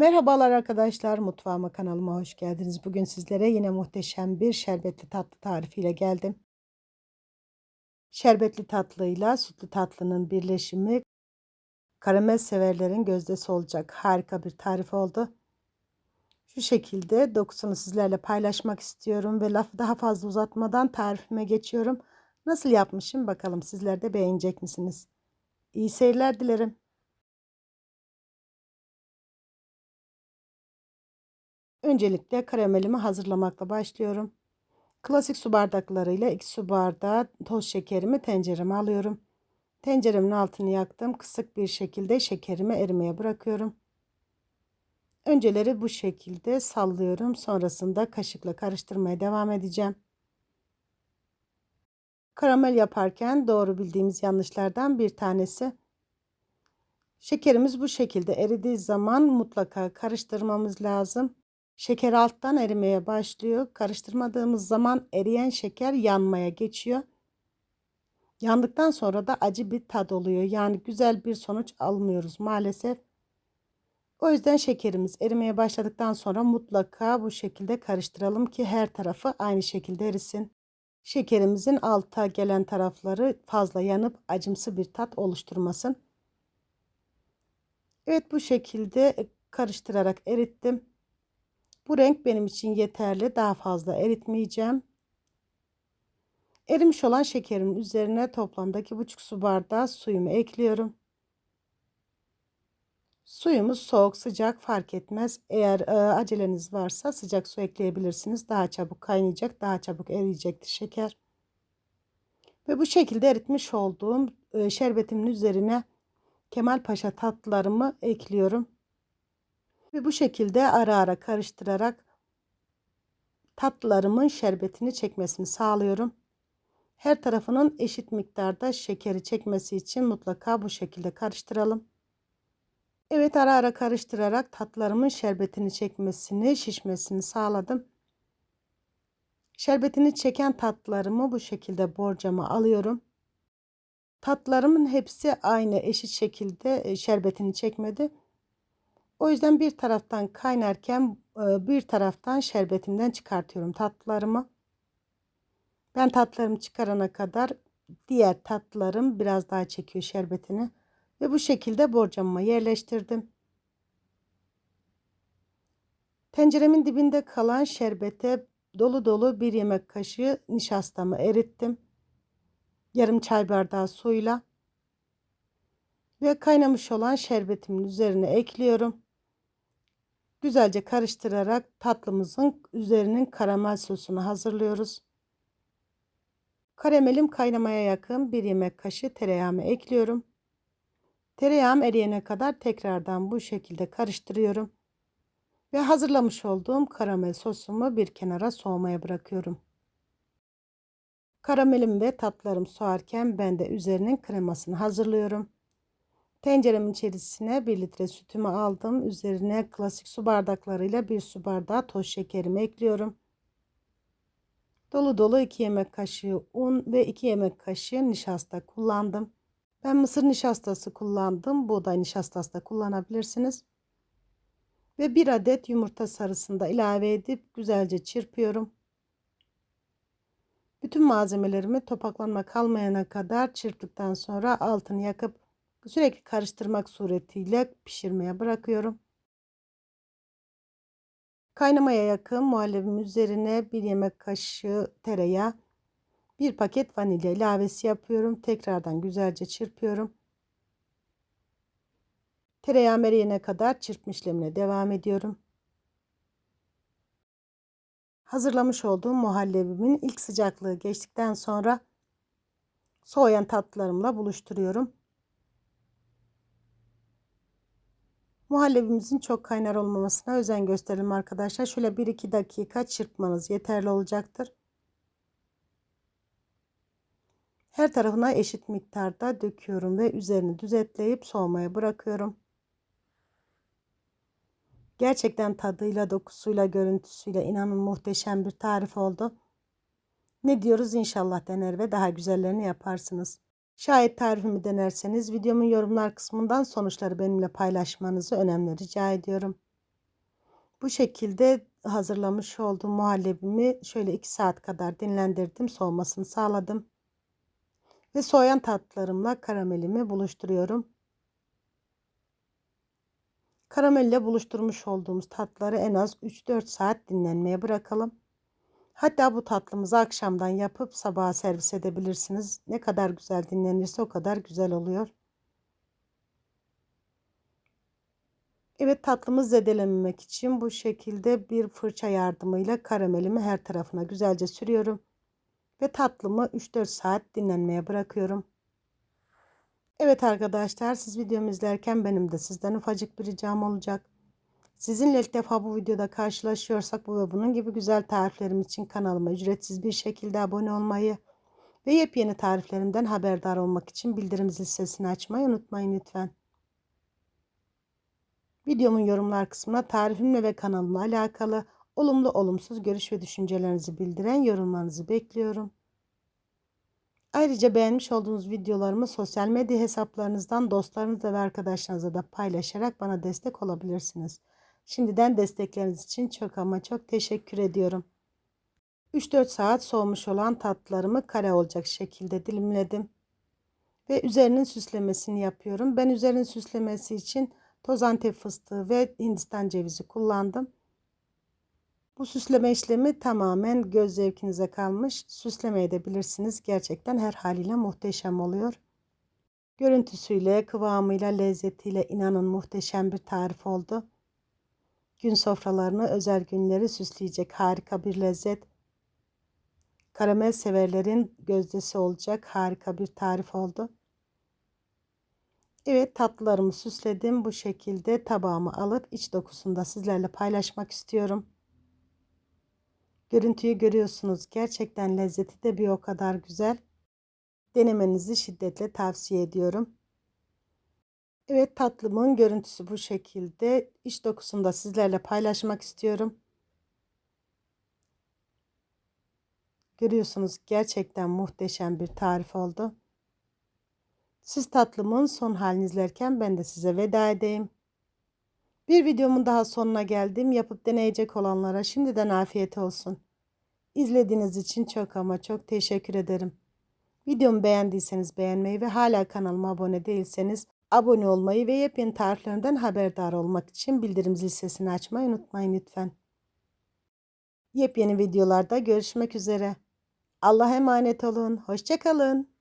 Merhabalar arkadaşlar, mutfağıma kanalıma hoş geldiniz. Bugün sizlere yine muhteşem bir şerbetli tatlı tarifiyle geldim. Şerbetli tatlıyla sütlü tatlının birleşimi karamel severlerin gözdesi olacak harika bir tarif oldu. Şu şekilde dokusunu sizlerle paylaşmak istiyorum ve lafı daha fazla uzatmadan tarifime geçiyorum. Nasıl yapmışım bakalım sizler de beğenecek misiniz? İyi seyirler dilerim. Öncelikle karamelimi hazırlamakla başlıyorum. Klasik su bardaklarıyla 2 su bardağı toz şekerimi tencereme alıyorum. Tenceremin altını yaktım. Kısık bir şekilde şekerimi erimeye bırakıyorum. Önceleri bu şekilde sallıyorum. Sonrasında kaşıkla karıştırmaya devam edeceğim. Karamel yaparken doğru bildiğimiz yanlışlardan bir tanesi. Şekerimiz bu şekilde eridiği zaman mutlaka karıştırmamız lazım. Şeker alttan erimeye başlıyor. Karıştırmadığımız zaman eriyen şeker yanmaya geçiyor. Yandıktan sonra da acı bir tad oluyor. Yani güzel bir sonuç almıyoruz maalesef. O yüzden şekerimiz erimeye başladıktan sonra mutlaka bu şekilde karıştıralım ki her tarafı aynı şekilde erisin. Şekerimizin alta gelen tarafları fazla yanıp acımsı bir tat oluşturmasın. Evet bu şekilde karıştırarak erittim. Bu renk benim için yeterli. Daha fazla eritmeyeceğim. Erimiş olan şekerimin üzerine toplamda 2,5 su bardağı suyumu ekliyorum. Suyumuz soğuk sıcak fark etmez. Eğer e, aceleniz varsa sıcak su ekleyebilirsiniz. Daha çabuk kaynayacak, daha çabuk eriyecektir şeker. Ve bu şekilde eritmiş olduğum e, şerbetimin üzerine Kemal Paşa tatlılarımı ekliyorum. Ve bu şekilde ara ara karıştırarak tatlılarımın şerbetini çekmesini sağlıyorum. Her tarafının eşit miktarda şekeri çekmesi için mutlaka bu şekilde karıştıralım. Evet ara ara karıştırarak tatlılarımın şerbetini çekmesini, şişmesini sağladım. Şerbetini çeken tatlılarımı bu şekilde borcama alıyorum. Tatlılarımın hepsi aynı eşit şekilde şerbetini çekmedi. O yüzden bir taraftan kaynarken bir taraftan şerbetimden çıkartıyorum tatlılarımı. Ben tatlarımı çıkarana kadar diğer tatlılarım biraz daha çekiyor şerbetini. Ve bu şekilde borcamıma yerleştirdim. Tenceremin dibinde kalan şerbete dolu dolu bir yemek kaşığı nişastamı erittim. Yarım çay bardağı suyla ve kaynamış olan şerbetimin üzerine ekliyorum. Güzelce karıştırarak tatlımızın üzerinin karamel sosunu hazırlıyoruz. Karamelim kaynamaya yakın bir yemek kaşığı tereyağımı ekliyorum. Tereyağım eriyene kadar tekrardan bu şekilde karıştırıyorum. Ve hazırlamış olduğum karamel sosumu bir kenara soğumaya bırakıyorum. Karamelim ve tatlarım soğarken ben de üzerinin kremasını hazırlıyorum. Tenceremin içerisine 1 litre sütümü aldım. Üzerine klasik su bardaklarıyla 1 su bardağı toz şekerimi ekliyorum. Dolu dolu 2 yemek kaşığı un ve 2 yemek kaşığı nişasta kullandım. Ben mısır nişastası kullandım. Buğday nişastası da kullanabilirsiniz. Ve 1 adet yumurta sarısını da ilave edip güzelce çırpıyorum. Bütün malzemelerimi topaklanma kalmayana kadar çırptıktan sonra altını yakıp Sürekli karıştırmak suretiyle pişirmeye bırakıyorum. Kaynamaya yakın muhallebimin üzerine bir yemek kaşığı tereyağı, bir paket vanilya ilavesi yapıyorum. Tekrardan güzelce çırpıyorum. Tereyağı eriyene kadar çırpma işlemine devam ediyorum. Hazırlamış olduğum muhallebimin ilk sıcaklığı geçtikten sonra soğuyan tatlılarımla buluşturuyorum. Muhallebimizin çok kaynar olmamasına özen gösterelim arkadaşlar. Şöyle 1-2 dakika çırpmanız yeterli olacaktır. Her tarafına eşit miktarda döküyorum ve üzerini düzetleyip soğumaya bırakıyorum. Gerçekten tadıyla, dokusuyla, görüntüsüyle inanın muhteşem bir tarif oldu. Ne diyoruz inşallah dener ve daha güzellerini yaparsınız. Şayet tarifimi denerseniz videomun yorumlar kısmından sonuçları benimle paylaşmanızı önemli rica ediyorum. Bu şekilde hazırlamış olduğum muhallebimi şöyle 2 saat kadar dinlendirdim. Soğumasını sağladım. Ve soğuyan tatlarımla karamelimi buluşturuyorum. Karamelle buluşturmuş olduğumuz tatları en az 3-4 saat dinlenmeye bırakalım. Hatta bu tatlımızı akşamdan yapıp sabaha servis edebilirsiniz. Ne kadar güzel dinlenirse o kadar güzel oluyor. Evet tatlımız zedelememek için bu şekilde bir fırça yardımıyla karamelimi her tarafına güzelce sürüyorum. Ve tatlımı 3-4 saat dinlenmeye bırakıyorum. Evet arkadaşlar siz videomu izlerken benim de sizden ufacık bir ricam olacak. Sizinle ilk defa bu videoda karşılaşıyorsak bu ve bunun gibi güzel tariflerim için kanalıma ücretsiz bir şekilde abone olmayı ve yepyeni tariflerimden haberdar olmak için bildirim zil sesini açmayı unutmayın lütfen. Videomun yorumlar kısmına tarifimle ve kanalımla alakalı olumlu olumsuz görüş ve düşüncelerinizi bildiren yorumlarınızı bekliyorum. Ayrıca beğenmiş olduğunuz videolarımı sosyal medya hesaplarınızdan dostlarınızla ve arkadaşlarınızla da paylaşarak bana destek olabilirsiniz. Şimdiden destekleriniz için çok ama çok teşekkür ediyorum. 3-4 saat soğumuş olan tatlılarımı kare olacak şekilde dilimledim. Ve üzerinin süslemesini yapıyorum. Ben üzerinin süslemesi için toz antep fıstığı ve hindistan cevizi kullandım. Bu süsleme işlemi tamamen göz zevkinize kalmış. Süsleme edebilirsiniz. Gerçekten her haliyle muhteşem oluyor. Görüntüsüyle, kıvamıyla, lezzetiyle inanın muhteşem bir tarif oldu. Gün sofralarını, özel günleri süsleyecek harika bir lezzet. Karamel severlerin gözdesi olacak harika bir tarif oldu. Evet tatlılarımı süsledim. Bu şekilde tabağımı alıp iç dokusunu da sizlerle paylaşmak istiyorum. Görüntüyü görüyorsunuz. Gerçekten lezzeti de bir o kadar güzel. Denemenizi şiddetle tavsiye ediyorum. Evet tatlımın görüntüsü bu şekilde. İç dokusunu da sizlerle paylaşmak istiyorum. Görüyorsunuz gerçekten muhteşem bir tarif oldu. Siz tatlımın son halini izlerken ben de size veda edeyim. Bir videomun daha sonuna geldim. Yapıp deneyecek olanlara şimdiden afiyet olsun. İzlediğiniz için çok ama çok teşekkür ederim. Videomu beğendiyseniz beğenmeyi ve hala kanalıma abone değilseniz abone olmayı ve yepyeni tariflerimden haberdar olmak için bildirim zil sesini açmayı unutmayın lütfen. Yepyeni videolarda görüşmek üzere. Allah'a emanet olun. Hoşçakalın.